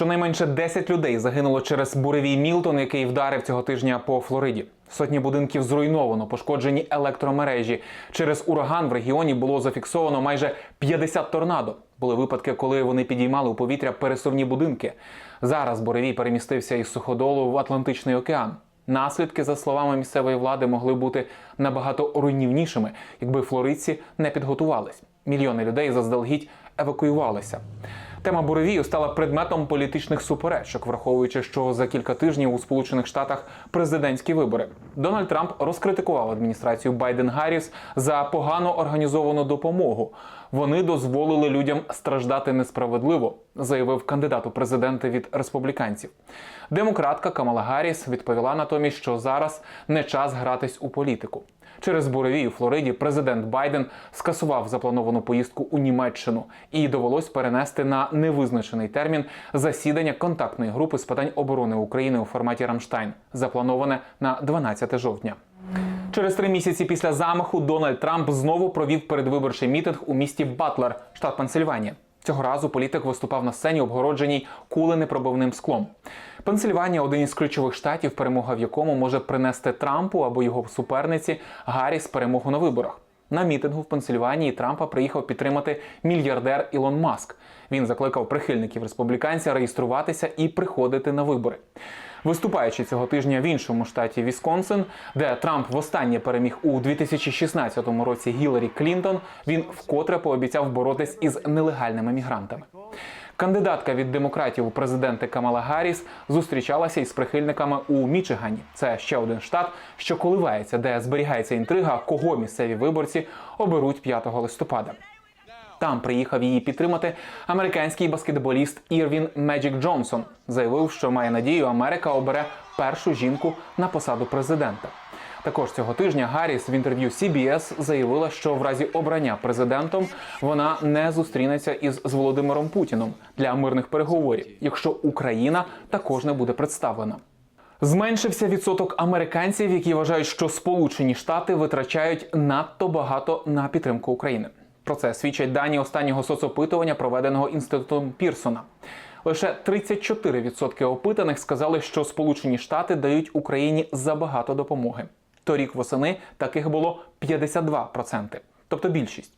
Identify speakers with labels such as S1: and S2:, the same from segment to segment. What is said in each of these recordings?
S1: Щонайменше 10 людей загинуло через буревій Мілтон, який вдарив цього тижня по Флориді. Сотні будинків зруйновано, пошкоджені електромережі. Через ураган в регіоні було зафіксовано майже 50 торнадо. Були випадки, коли вони підіймали у повітря пересувні будинки. Зараз буревій перемістився із суходолу в Атлантичний океан. Наслідки, за словами місцевої влади, могли бути набагато руйнівнішими, якби флоридці не підготувались. Мільйони людей заздалегідь евакуювалися. Тема буревію стала предметом політичних суперечок, враховуючи, що за кілька тижнів у Сполучених Штатах президентські вибори. Дональд Трамп розкритикував адміністрацію Байден Гарріс за погано організовану допомогу. Вони дозволили людям страждати несправедливо, заявив кандидат у президенти від республіканців. Демократка Камала Гарріс відповіла натомість, що зараз не час гратись у політику. Через буревій у Флориді президент Байден скасував заплановану поїздку у Німеччину і довелось перенести на невизначений термін засідання контактної групи з питань оборони України у форматі Рамштайн, заплановане на 12 жовтня. Через три місяці після замаху Дональд Трамп знову провів передвиборчий мітинг у місті Батлер, штат Пенсильванія. Цього разу політик виступав на сцені, обгородженій куленепробивним склом. Пенсильванія один із ключових штатів, перемога в якому може принести Трампу або його суперниці Гарріс перемогу на виборах. На мітингу в Пенсильванії Трампа приїхав підтримати мільярдер Ілон Маск. Він закликав прихильників республіканця реєструватися і приходити на вибори. Виступаючи цього тижня в іншому штаті Вісконсин, де Трамп востаннє переміг у 2016 році Гіларі Клінтон, він вкотре пообіцяв боротись із нелегальними мігрантами. Кандидатка від демократів у президенти Камала Гарріс зустрічалася із прихильниками у Мічигані. Це ще один штат, що коливається, де зберігається інтрига, кого місцеві виборці оберуть 5 листопада. Там приїхав її підтримати американський баскетболіст Ірвін Меджик Джонсон. Заявив, що має надію, Америка обере першу жінку на посаду президента. Також цього тижня Гарріс в інтерв'ю CBS заявила, що в разі обрання президентом вона не зустрінеться із з Володимиром Путіном для мирних переговорів, якщо Україна також не буде представлена. Зменшився відсоток американців, які вважають, що Сполучені Штати витрачають надто багато на підтримку України. Про це свідчать дані останнього соцопитування, проведеного інститутом Пірсона. Лише 34% опитаних сказали, що Сполучені Штати дають Україні забагато допомоги. Торік восени таких було 52%, тобто більшість.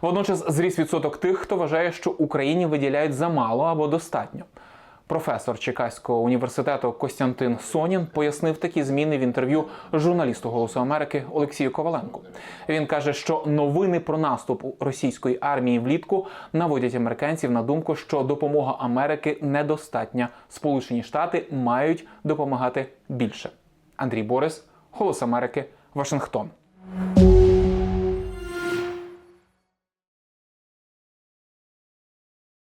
S1: Водночас зріс відсоток тих, хто вважає, що Україні виділяють замало або достатньо. Професор Чекаського університету Костянтин Сонін пояснив такі зміни в інтерв'ю журналісту Голосу Америки Олексію Коваленку. Він каже, що новини про наступ російської армії влітку наводять американців на думку, що допомога Америки недостатня. Сполучені Штати мають допомагати більше. Андрій Борис, Голос Америки, Вашингтон.